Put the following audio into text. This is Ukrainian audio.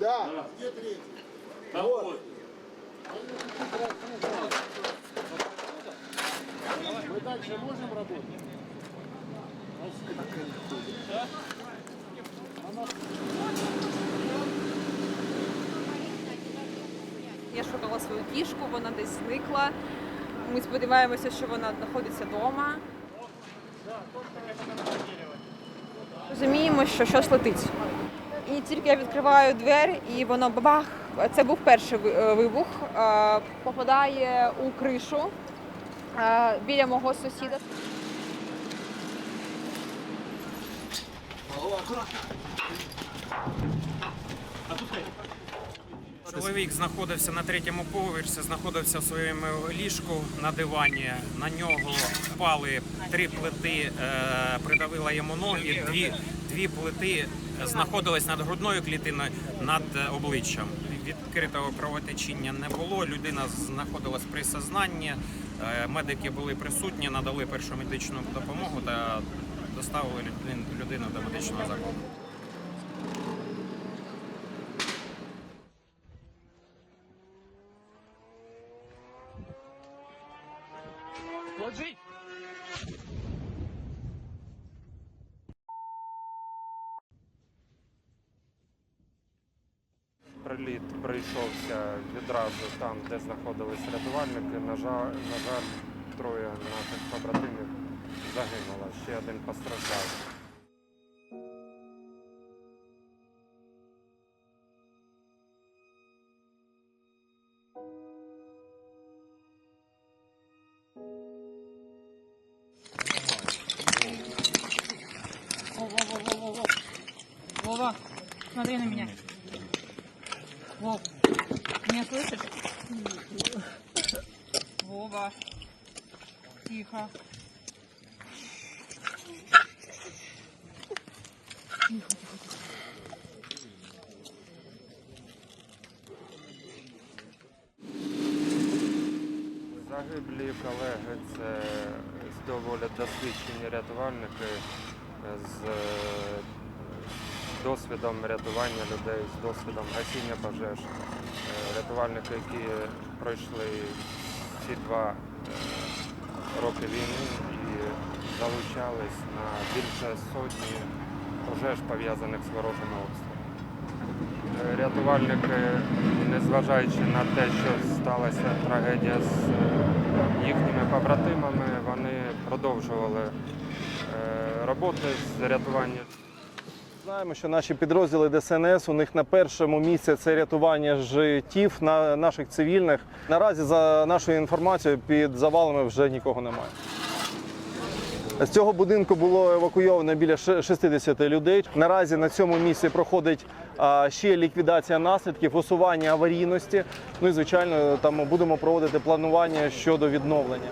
Да. Там вот. Мы дальше можем работать? Я шукала свою кішку, вона десь зникла. Ми сподіваємося, що вона знаходиться вдома. Розуміємо, що щось летить. Тільки я відкриваю двері, і воно бабах. Це був перший е, вибух. е, Попадає у кришу е, біля мого сусіда. Чоловік знаходився на третьому поверсі, знаходився в своєму ліжку на дивані. На нього впали три плити, придавила йому ноги. Дві, дві плити знаходились над грудною клітиною над е, обличчям. Відкритого кровотечіння не було. Людина знаходилась при сознанні. Е, Медики були присутні, надали першу медичну допомогу та доставили людину до медичного закладу. Приліт прийшовся відразу там, де знаходились рятувальники. На жаль, на жаль, троє наших побратимів загинуло. Ще один постраждав. Вова, смотри на меня. Вов, меня слышишь? Вова, тихо. Загиблі колеги це доволі досвідчені рятувальники з досвідом рятування людей, з досвідом гасіння пожеж. Е, Рятувальники, які пройшли ці два е, роки війни і залучались на більше сотні пожеж, пов'язаних з ворожими обстрілами. Е, Рятувальники, незважаючи на те, що сталася трагедія з їхніми побратимами, вони продовжували роботи з рятування. Знаємо, що наші підрозділи ДСНС у них на першому місці це рятування життів на наших цивільних. Наразі, за нашою інформацією, під завалами вже нікого немає. З цього будинку було евакуйовано біля 60 людей. Наразі на цьому місці проходить ще ліквідація наслідків, усування аварійності. Ну і звичайно, там будемо проводити планування щодо відновлення.